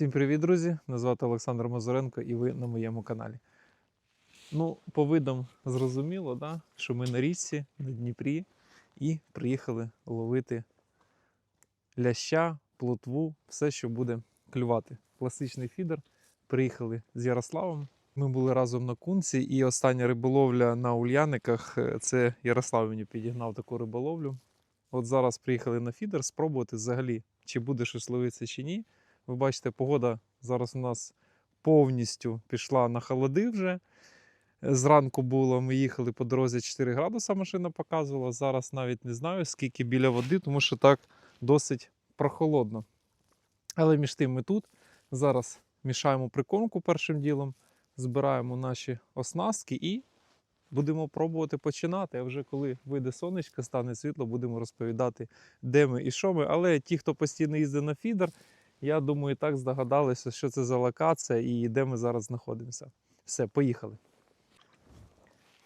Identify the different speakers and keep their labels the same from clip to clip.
Speaker 1: Всім привіт, друзі! Мене звати Олександр Мазуренко і ви на моєму каналі. Ну, по видам зрозуміло, да? що ми на річці, на Дніпрі, і приїхали ловити ляща, плотву, все, що буде клювати. Класичний фідер. Приїхали з Ярославом. Ми були разом на кунці, і остання риболовля на Ульяниках е, це Ярослав мені підігнав таку риболовлю. От зараз приїхали на фідер спробувати взагалі, чи буде щось ловитися чи ні. Ви бачите, погода зараз у нас повністю пішла на холоди вже. Зранку було, ми їхали по дорозі 4 градуса, машина показувала. Зараз навіть не знаю, скільки біля води, тому що так досить прохолодно. Але між тим ми тут. Зараз мішаємо прикормку першим ділом, збираємо наші оснастки і будемо пробувати починати. А вже коли вийде сонечко, стане світло, будемо розповідати, де ми і що ми. Але ті, хто постійно їздить на фідер, я думаю, так здогадалися, що це за локація і де ми зараз знаходимося. Все, поїхали.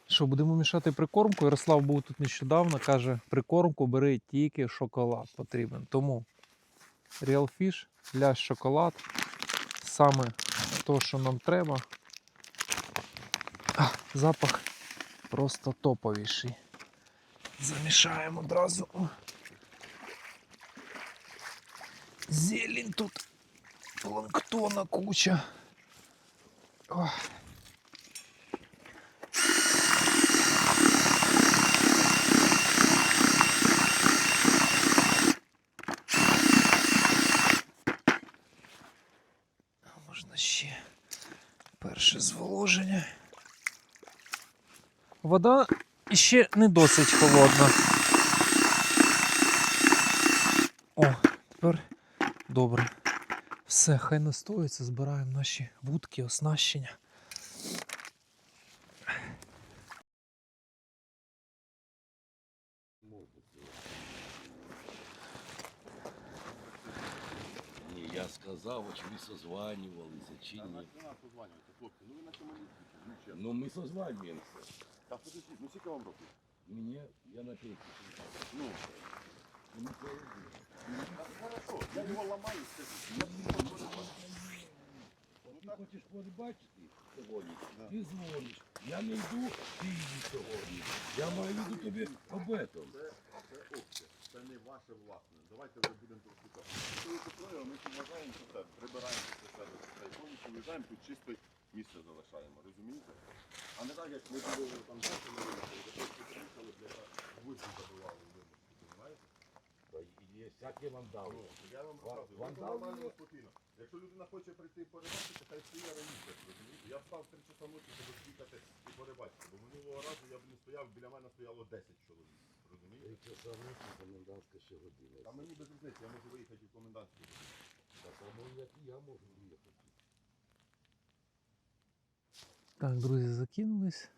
Speaker 1: Що, будемо мішати прикормку? Ярослав був тут нещодавно, каже, прикормку бери тільки шоколад потрібен. Тому Real Fish, лящ шоколад. Саме то, що нам треба. А, запах просто топовіший. Замішаємо одразу. Зелень тут, планктона куча. А Можна ще перше зволоження. Вода ще не досить холодна. О, тепер добре. Все, хай настоїться, збираємо наші вудки, оснащення.
Speaker 2: Ні, я сказав, чи ви созванювалися, чи ні.
Speaker 3: Хлопці. Ну ви на цьому. Ну.
Speaker 2: Ну ми созванюємося.
Speaker 3: Та подождіть, ну скільки вам років?
Speaker 2: Мені, я на п'ятій.
Speaker 3: Ну, я його ламаю, ламати.
Speaker 2: От Ти хочеш побачити сьогодні, ти дзвониш. Я не йду, ти йди сьогодні. Я маю виду тобі об этом.
Speaker 3: Це, це опція, це не ваше власне. Давайте вже будемо трошки так. Коли купуємо, ми вважаємо це все, прибираємо це все, та й повністю виїжджаємо, тут чисте місце залишаємо, розумієте? А не так, як ми були там ми приїхали, для гвозді забивали
Speaker 2: Є всякі вандали.
Speaker 3: Ну, я вам
Speaker 2: Ва-
Speaker 3: розказую,
Speaker 2: вандал
Speaker 3: це нормально
Speaker 2: є.
Speaker 3: спокійно. Якщо людина хоче прийти порибачити, хай стоїть раніше, розумієте? Я встав в 3 часа ночі, щоб їхати і порибачити, бо минулого разу я б не стояв, біля мене стояло 10 чоловік, розумієте?
Speaker 2: Три часа ночі, комендантська ще година.
Speaker 3: А мені без різниці, я можу виїхати в комендантську.
Speaker 2: Так само, як і я можу виїхати.
Speaker 1: Так, друзі, закинулись.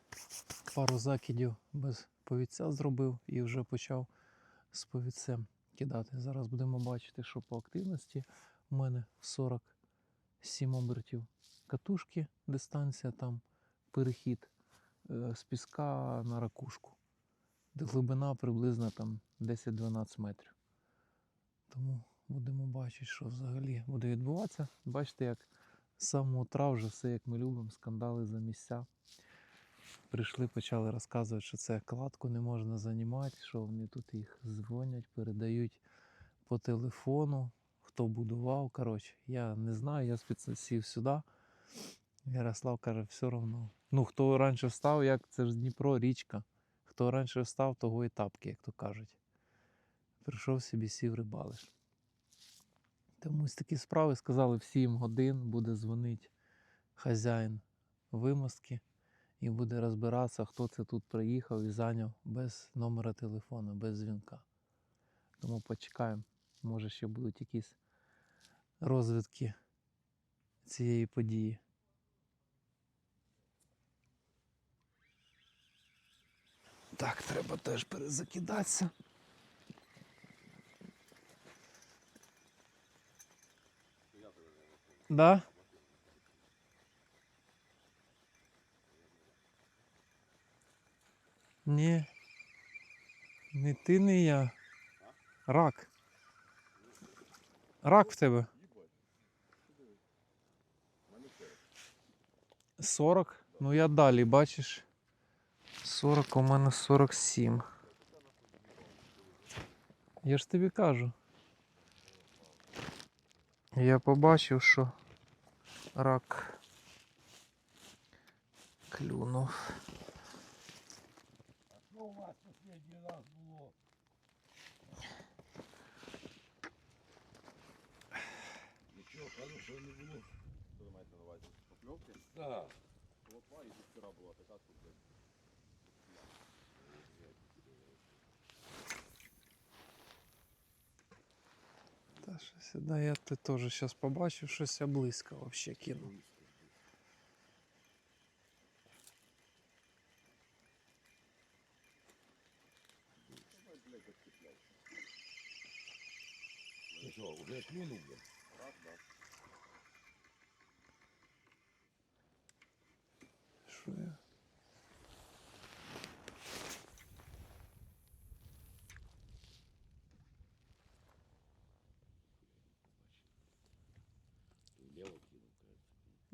Speaker 1: Пару закидів без повідця зробив і вже почав з повідцем кидати. Зараз будемо бачити, що по активності у мене 47 обертів катушки, дистанція там перехід е, з піска на ракушку. Глибина приблизно там 10-12 метрів. Тому будемо бачити, що взагалі буде відбуватися. Бачите, як з самого утра вже все, як ми любимо, скандали за місця. Прийшли, почали розказувати, що це кладку не можна займати, що вони тут їх дзвонять, передають по телефону, хто будував. Коротше, я не знаю, я сів сюди. Ярослав каже, все одно. Ну, хто раніше встав, як це ж Дніпро, річка. Хто раніше встав, того і тапки, як то кажуть. Прийшов собі сів рибалиш. Тому ось такі справи сказали в 7 годин буде дзвонити хазяїн вимостки і буде розбиратися, хто це тут приїхав і зайняв без номера телефону, без дзвінка. Тому почекаємо. Може ще будуть якісь розвитки цієї події. Так, треба теж перезакидатися. Да? Ні. Не ти, не я. Рак. Рак в тебе. 40? Ну я далі, бачиш. 40, у мене 47. Я ж тобі кажу. Я побачив, що рак клюнув.
Speaker 2: Що у вас останній раз було? Нічого хорошого не було.
Speaker 3: Що ви маєте на увазі? Покльовки?
Speaker 2: Так.
Speaker 3: Колотва і вчора була така тут.
Speaker 1: Та щось, да, я ти теж зараз побачив, щось я близько вообще кинув.
Speaker 2: Ти що, вже клюнув? бля?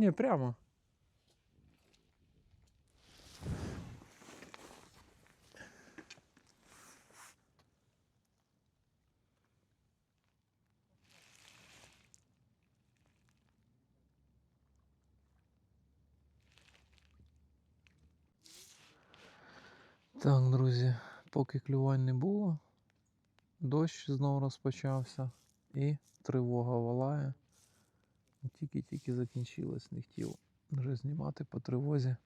Speaker 1: Ні, прямо. Так, друзі, поки клювань не було, дощ знову розпочався і тривога валає. Тільки-тільки закінчилось, не хотів вже знімати по тривозі.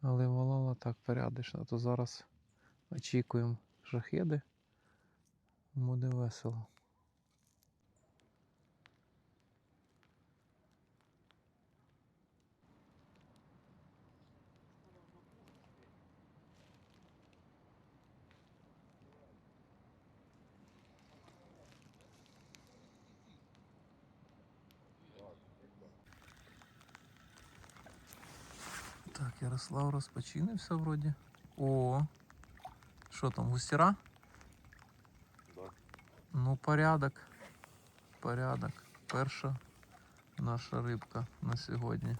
Speaker 1: Але валала так порядочно, то зараз очікуємо шахеди. Буде весело. Так, Ярослав розпочинився вроді. О, що там, густіра?
Speaker 3: Да.
Speaker 1: Ну, порядок. Порядок. Перша наша рибка на сьогодні.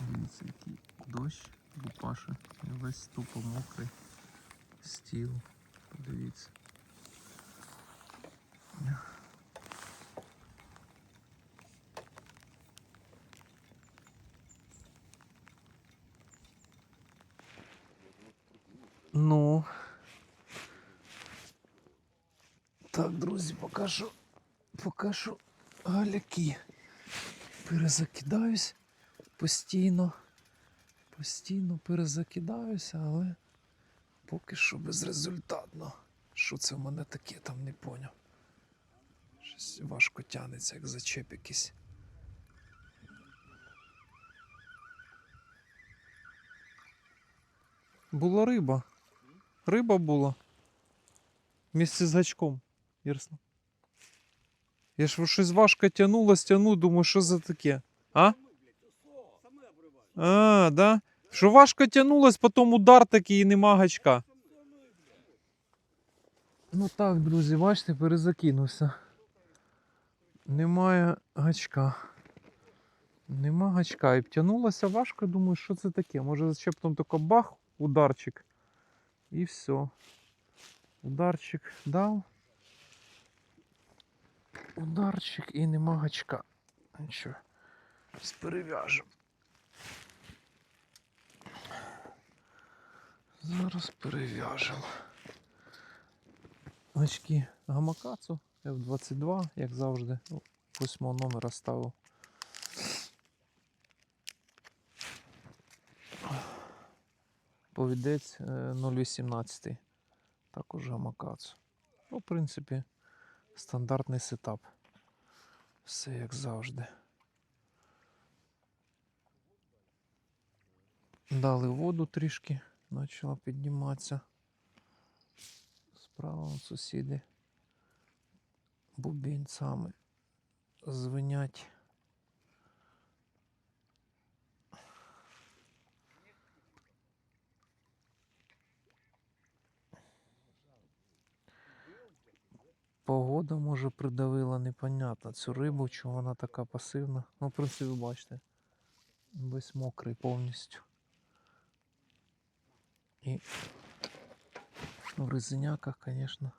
Speaker 1: Дивіться, який дощ лупаше. Весь тупо мокрий стіл. Подивіться. Ну. Так, друзі, покажу. Покажу галяки. Перезакидаюсь постійно. Постійно перезакидаюся, але поки що безрезультатно. Що це в мене таке там не поняв. Щось важко тянеться, як зачеп якийсь. Була риба. Риба була. Місце з гачком. Ярослав. Я ж щось важко тягнуло, тягну, думаю, що за таке? А? А, да? Що важко тягнулось, потім удар такий і нема гачка. Ну так, друзі, бачите, перезакинувся. Немає гачка. Нема гачка. І втягнулося важко, думаю, що це таке? Може зачептом тільки бах, ударчик. І все. Ударчик дав. Ударчик і нема гачка. Нічого. Перев'яжемо. Зараз перев'яжемо. Гачки Гамакацу F22, як завжди, восьмого номера ставив. Повідець е, 0,18. Також Гамакацу. Ну, в принципі, стандартний сетап. Все як завжди. Дали воду трішки, почала підніматися. Справа вон сусіди бубінцями звенять. Погода може придавила непонятно цю рибу, чому вона така пасивна. Ну, в принципі, ви бачите. Весь мокрий повністю. І в резиняках, звісно,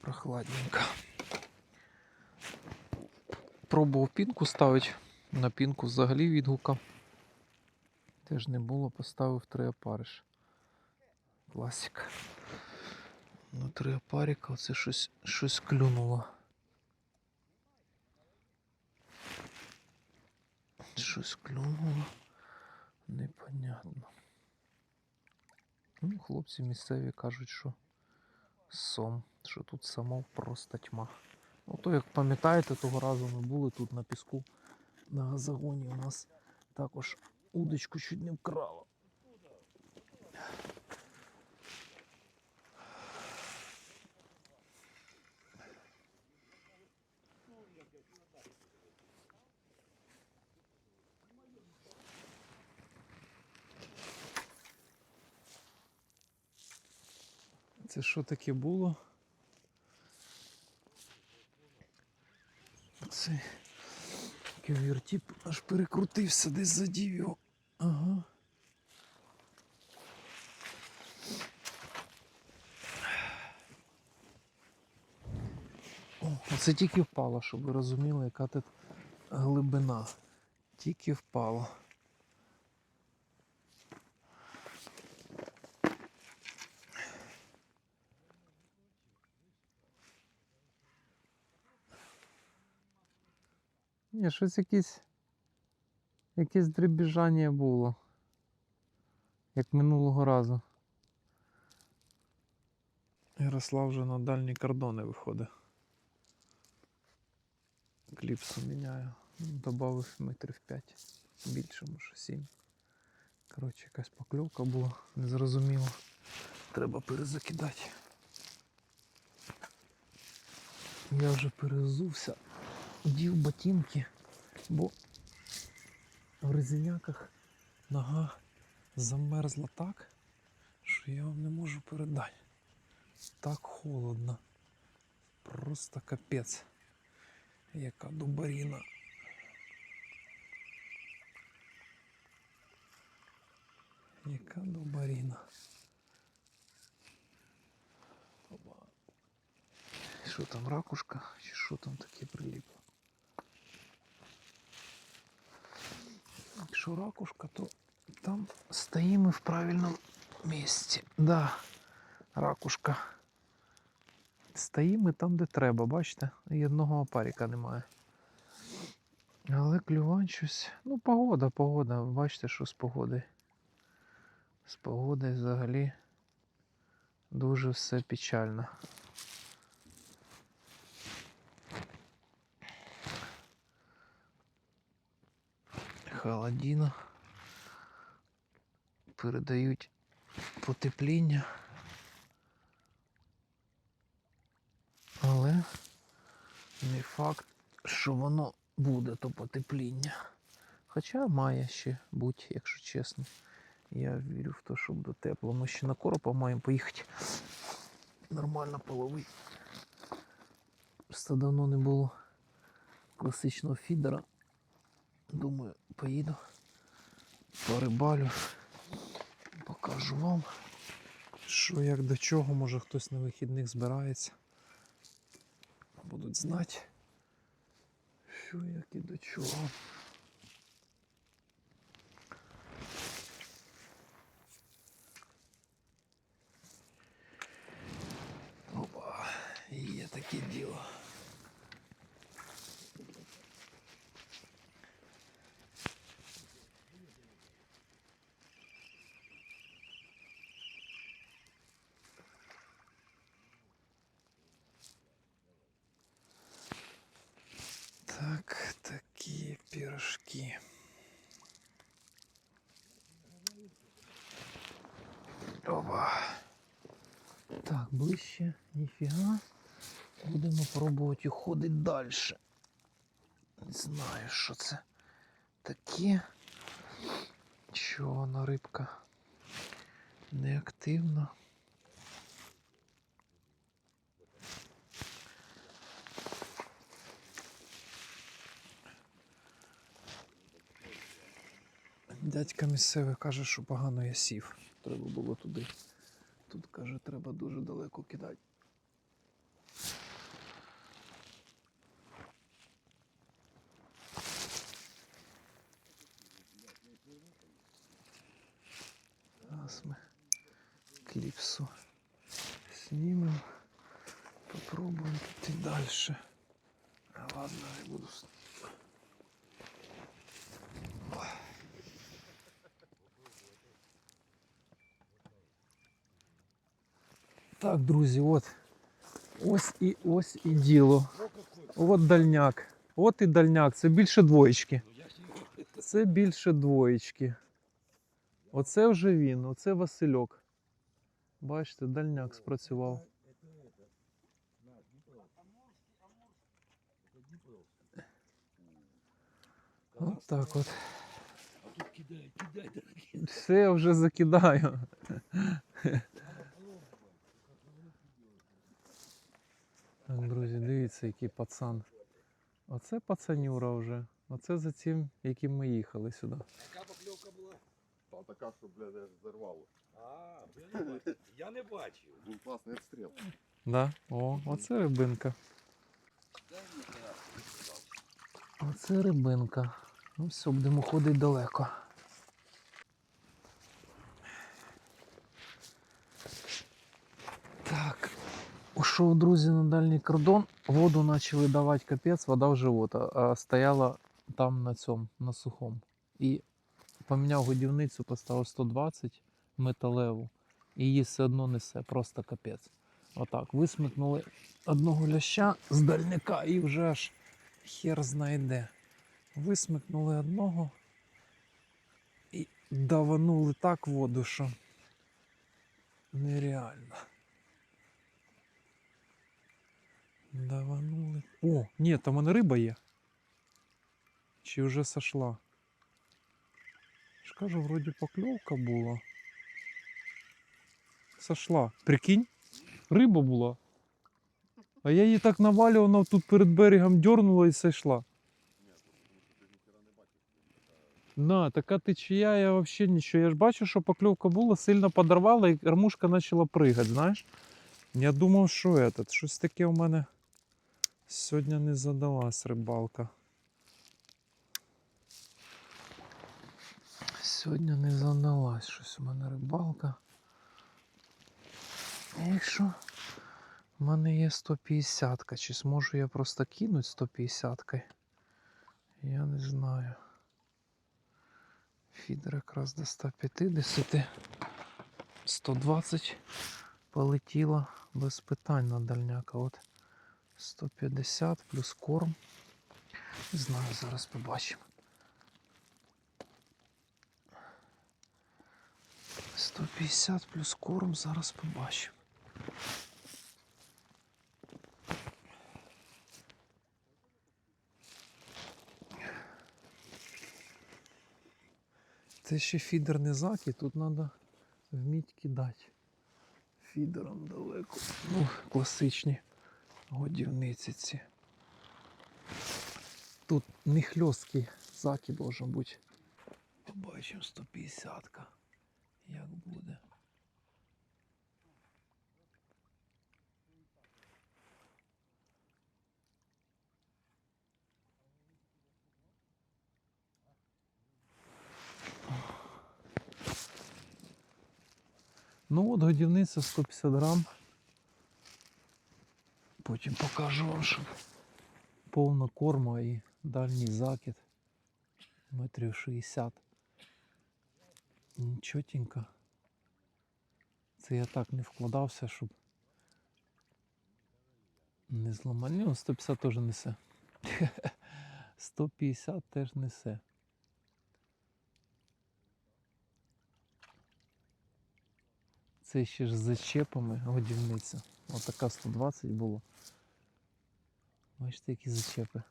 Speaker 1: прохладненько. Пробував пінку ставити. На пінку взагалі відгука. Теж не було, поставив три опариш. Класика. Ну, три опарика, оце щось, щось клюнуло. Щось клюнуло. Непонятно. Ну, хлопці місцеві кажуть, що сом, що тут самов просто тьма. Ну, то як пам'ятаєте, того разу ми були тут на піску на загоні. У нас також удочку чуть не вкрало. Це що таке було? Це ківертіп аж перекрутився, десь задів його. Ага. О, оце тільки впало, щоб ви розуміли, яка тут глибина. Тільки впало. Ні, щось якесь. Якесь дребіжання було. Як минулого разу. Ярослав вже на дальні кордони виходить. Кліпсу міняю. Добавив метрів 5. Більше, може 7. Коротше, якась покльовка була, незрозуміло. Треба перезакидати. Я вже перезувся дів ботинки, бо в резиняках нога замерзла так, що я вам не можу передати. Так холодно. Просто капець. Яка дубаріна. Яка дубаріна. Що там, ракушка? Чи що там таке приліпло? Якщо ракушка, то там стоїмо в правильному місці. Да, ракушка. Стоїмо там, де треба, бачите? І одного опаріка немає. Але клювань щось. Ну, погода, погода. Бачите, що з погодою. З погодою взагалі дуже все печально. Холодина. Передають потепління. Але не факт, що воно буде то потепління. Хоча має ще бути, якщо чесно. Я вірю в те, що буде тепло. Ми ще на коропа маємо поїхати. Нормально половити. Просто давно не було класичного фідера. Думаю, поїду, порибалю, покажу вам, що як до чого, може хтось на вихідних збирається. Будуть знати, що як і до чого. Опа, є таке діло. вище, ніфіга. Будемо пробувати уходити далі. Не знаю, що це таке. чорна рибка неактивна. Дядька місцевий каже, що погано я сів. Треба було туди. Тут каже, треба дуже далеко кидати. Зараз ми кліпсу знімемо. Попробуємо піти далі. Ладно, я буду. с- Так, друзі, от. Ось і ось і діло. От дальняк. От і дальняк. Це більше двоєчки. Це більше двоєчки. Оце вже він, оце Васильок. Бачите, дальняк спрацював. От так от. Все, вже закидаю. Так, друзі, дивіться, який пацан. Оце пацанюра вже. Оце за цим, яким ми їхали сюди.
Speaker 2: Яка покльовка була?
Speaker 3: Та така, що, блядь, аж зарвало.
Speaker 2: А, я не бачив. Я не бачив.
Speaker 3: Був класний обстріл.
Speaker 1: Да? О, оце рибинка. Оце рибинка. Ну все, будемо ходити далеко. Так. Ушов, друзі, на дальній кордон. Воду почали давати капець, вода в живот, а- а стояла там на цьому, на сухому. І поміняв годівницю, поставив 120 металеву. І її все одно несе, просто капець. Отак, висмикнули одного ляща з дальника і вже аж хер знайде. Висмикнули одного і даванули так воду, що нереально. Даванули. О, ні, там мене риба є. Чи вже сошла? ж кажу, вроді покльовка була. Сошла. Прикинь, риба була. А я її так навалював, вона тут перед берегом дернула і сошла. На, така течія, я взагалі нічого. Я ж бачу, що покльовка була, сильно подорвала і кормушка почала пригати, знаєш. Я думав, що этот, щось таке у мене сьогодні не задалась рибалка. Сьогодні не задалась щось у мене рибалка. Якщо в мене є 150, чи зможу я просто кинути 150? Я не знаю. Фідер якраз до 150. 120 полетіло без питань на дальняка. От 150 плюс корм. Не знаю, зараз побачимо. 150 плюс корм, зараз побачимо. Це ще фідерний закид, тут треба вміти кидати. Фідером далеко. Ну, класичні годівниці ці. Тут не хльосткий закид должен бути. Побачимо 150-ка. Як буде. Ну от годівниця 150 грам. Потім покажу вам, що повна корма і дальній закид. Метрів 60. Чотенько. Це я так не вкладався, щоб не зламати. Ну, 150 теж несе. 150 теж несе. Це ще ж з зачепами годівниця. Отака 120 було. Бачите, які зачепи.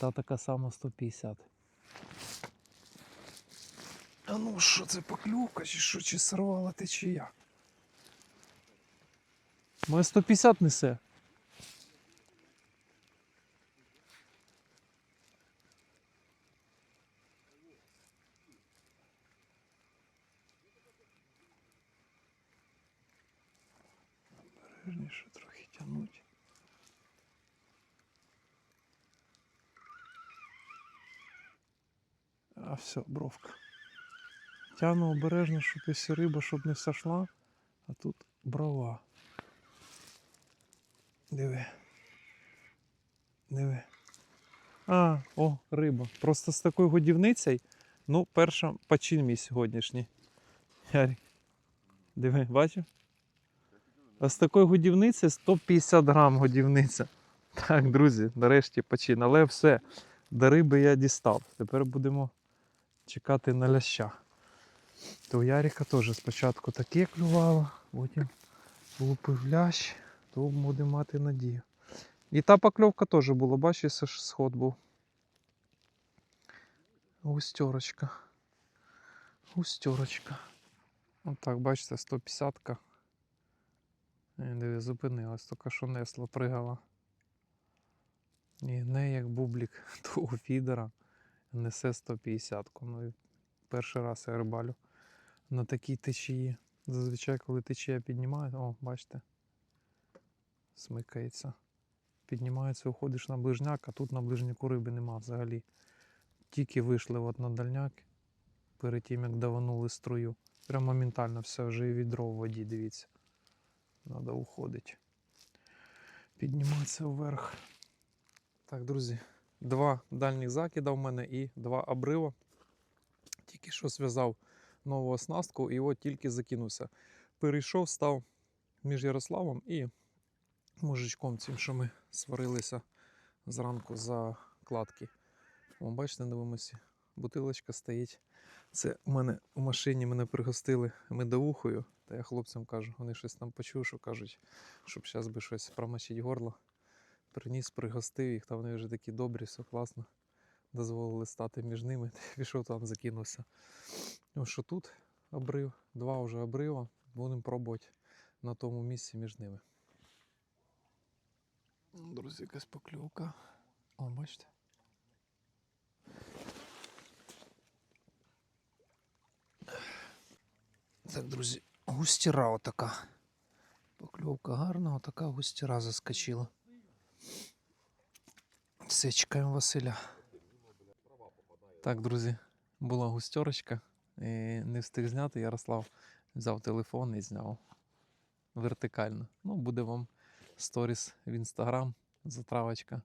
Speaker 1: Та така сама 150. А ну що це поклювка, чи що, чи сорвала течія? Моє 150 несе. Все, бровка. Тяну обережно, щоб якщо риба, щоб не сошла, а тут брова. Диви. Диви. А, о, риба. Просто з такою годівницею. Ну, перша почин мій сьогоднішній. Ярик. Диви, бачив? А з такої годівниці 150 грам годівниця. Так, друзі, нарешті почин. Але все, до риби я дістав. Тепер будемо чекати на ляща. То у Ярика теж спочатку таке клювало, потім лупив лящ, то будемо мати надію. І та покльовка теж була, бачиш, це ж сход був. Густерочка. Густерочка. Отак, бачите, 150-ка. Е, зупинилась, тільки що несло, пригала. І не як бублік того фідера несе 150-ку. Ну, і перший раз я рибалю на такій течії. Зазвичай, коли течія піднімає, о, бачите, смикається. Піднімається, уходиш на ближняк, а тут на ближняку риби нема взагалі. Тільки вийшли от на дальняк, перед тим як даванули струю. Прям моментально все, вже і відро в воді, дивіться. Надо уходить. Підніматися вверх. Так, друзі, два дальніх закида в мене і два обрива. Тільки що зв'язав нову оснастку і от тільки закинувся. Перейшов, став між Ярославом і мужичком цим, що ми сварилися зранку за кладки. О, бачите, на вимосі бутилочка стоїть. Це у мене у машині мене пригостили медовухою. Та я хлопцям кажу, вони щось там почули, що кажуть, щоб зараз би щось промочить горло. Приніс, пригостив їх, та вони вже такі добрі, все класно. Дозволили стати між ними. Пішов там, закинувся. Ну що тут обрив, два вже обрива. Будемо пробувати на тому місці між ними. Друзі, якась покльовка. О, бачите? Так, друзі, густіра отака. Покльовка гарна, отака густіра заскочила. Все, чекаємо Василя. Так, друзі, була густерочка. І не встиг зняти. Ярослав взяв телефон і зняв вертикально. Ну, буде вам сторіс в інстаграм, затравочка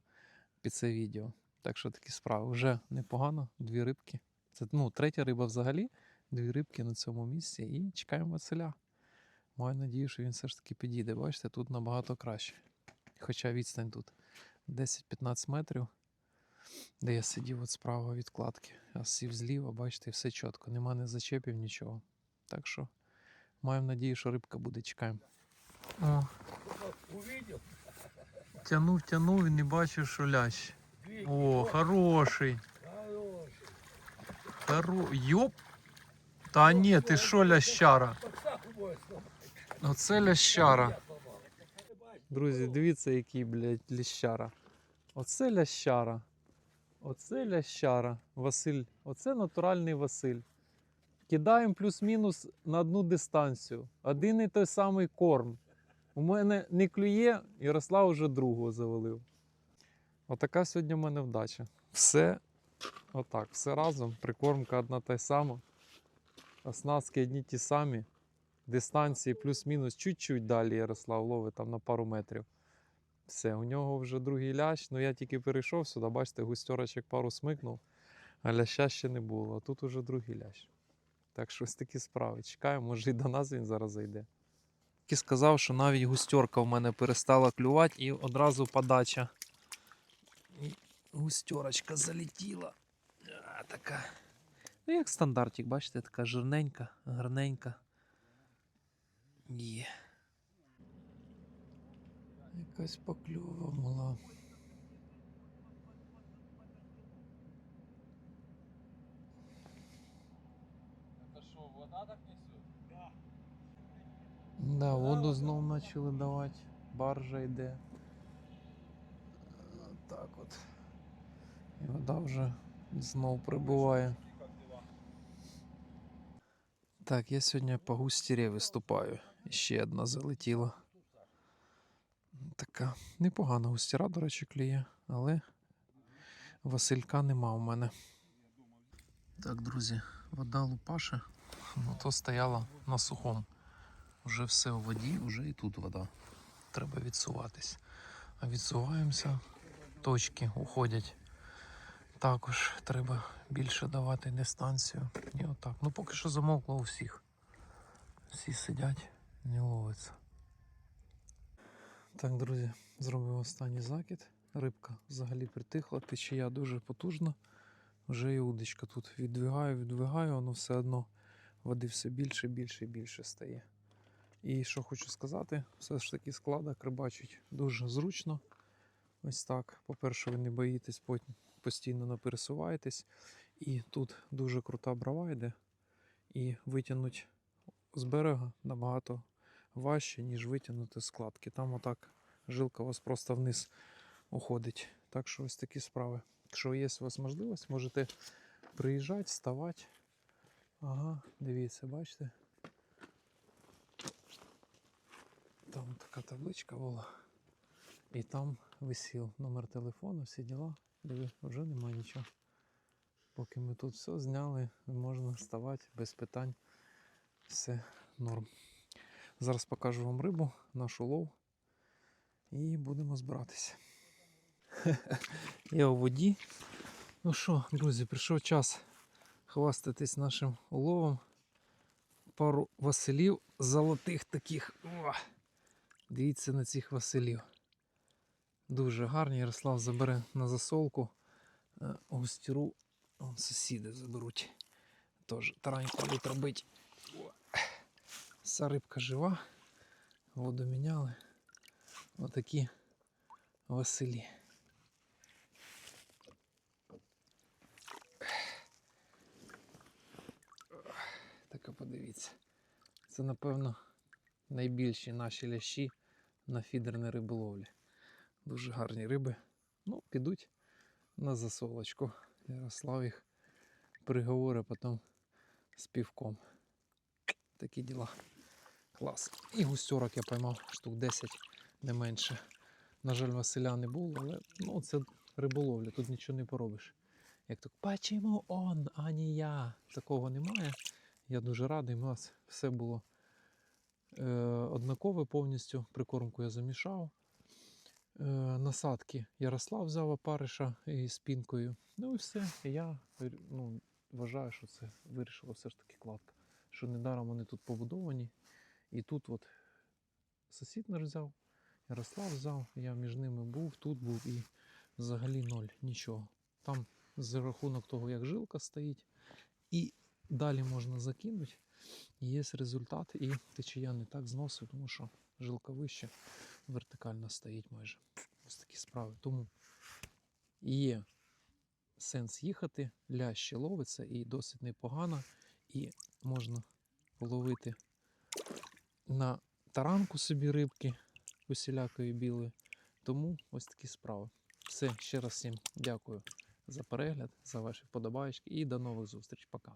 Speaker 1: під це відео. Так що такі справи. Вже непогано, дві рибки. Це ну, третя риба взагалі, дві рибки на цьому місці. І чекаємо Василя. Маю надію, що він все ж таки підійде. Бачите, тут набагато краще. Хоча відстань тут 10-15 метрів, де я сидів от справа від кладки. Я сів зліва, бачите, все чітко. Нема не зачепів, нічого. Так що маємо надію, що рибка буде. Чекаємо. О, тянув, тянув і не бачив, що лящ. О, хороший.
Speaker 2: Хороший.
Speaker 1: Хоро... Йоп. Та ні, ти що лящара? Оце лящара. Друзі, дивіться, який, блядь, лящара. Оце лящара. Оце лящара. Василь. Оце натуральний Василь. Кидаємо плюс-мінус на одну дистанцію. Один і той самий корм. У мене не клює, Ярослав вже другого завалив. Отака сьогодні в мене вдача. Все отак, все разом. Прикормка одна та й сама. Оснастки одні ті самі. Дистанції плюс-мінус чуть-чуть далі Ярослав ловить там на пару метрів. Все, у нього вже другий лящ. Ну я тільки перейшов сюди, бачите, густерочок пару смикнув, а ляща ще не було. А тут уже другий лящ. Так що ось такі справи. Чекаємо, може і до нас він зараз зайде. Тільки сказав, що навіть густерка в мене перестала клювати і одразу подача. І густерочка залетіла. А, така. Ну, як стандартик, бачите, така жирненька, гарненька. Є. Якась покльова була.
Speaker 2: Это что, вода так несет?
Speaker 1: Да, Да, воду знов почали давати. Баржа йде. Так от. І вода вже знов прибуває. Так, я сьогодні по густірі виступаю. Ще одна залетіла. Така непогана густіра, до речі, клює, але Василька нема у мене. Так, друзі, вода лупаше, ну то стояла на сухому. Вже все у воді, вже і тут вода. Треба відсуватись. А відсуваємося, точки уходять. Також треба більше давати дистанцію. І отак. Ну поки що замовкло у всіх. Всі сидять, не ловиться. Так, друзі, зробив останній закид. Рибка взагалі притихла, течія дуже потужна. Вже і удочка тут віддвигаю, віддвигаю, воно все одно води все більше, більше і більше стає. І що хочу сказати, все ж таки складок рибачить дуже зручно. Ось так. По-перше, ви не боїтесь, потім постійно не пересуваєтесь. І тут дуже крута брава йде. І витягнуть з берега набагато важче, ніж витягнути складки. Там отак жилка у вас просто вниз уходить. Так що ось такі справи. Якщо є у вас можливість, можете приїжджати, ставати. Ага, дивіться, бачите? Там така табличка була. І там висів номер телефону, всі діла. Диви, вже немає нічого. Поки ми тут все зняли, можна ставати без питань. Все норм. Зараз покажу вам рибу, наш улов. І будемо збиратися. Я у воді. Ну що, друзі, прийшов час хвастатись нашим уловом. Пару василів золотих таких. О! Дивіться на цих василів. Дуже гарні. Ярослав забере на засолку. Е, Густіру сусіди заберуть. Тож тараньку будуть робити. Вся рибка жива. Воду міняли. Отакі василі. Так подивіться. Це, напевно, найбільші наші лящі на фідерній риболовлі. Дуже гарні риби. Ну, підуть на засолочку. Ярослав їх приговорить потім з півком. Такі діла. Клас. І густерок я поймав штук 10, не менше. На жаль, Василя не було, але ну, це риболовля, тут нічого не поробиш. Як так, почему он, а не я. Такого немає. Я дуже радий, у нас все було е, однакове повністю. Прикормку я замішав. Е, насадки Ярослав взяв опариша із спінкою. Ну і все. Я ну, вважаю, що це вирішила все ж таки кладка. Що недаром вони тут побудовані. І тут от сусід наш взяв, Ярослав взяв, я між ними був, тут був і взагалі ноль, нічого. Там за рахунок того, як жилка стоїть, і далі можна закинути. і Є результат, і течія не так зносить, тому що жилка вище вертикально стоїть майже. Ось такі справи. Тому є сенс їхати, ляще ловиться і досить непогано, і можна ловити на таранку собі рибки усілякої білої. Тому ось такі справи. Все, ще раз всім дякую за перегляд, за ваші вподобайки і до нових зустріч. Пока.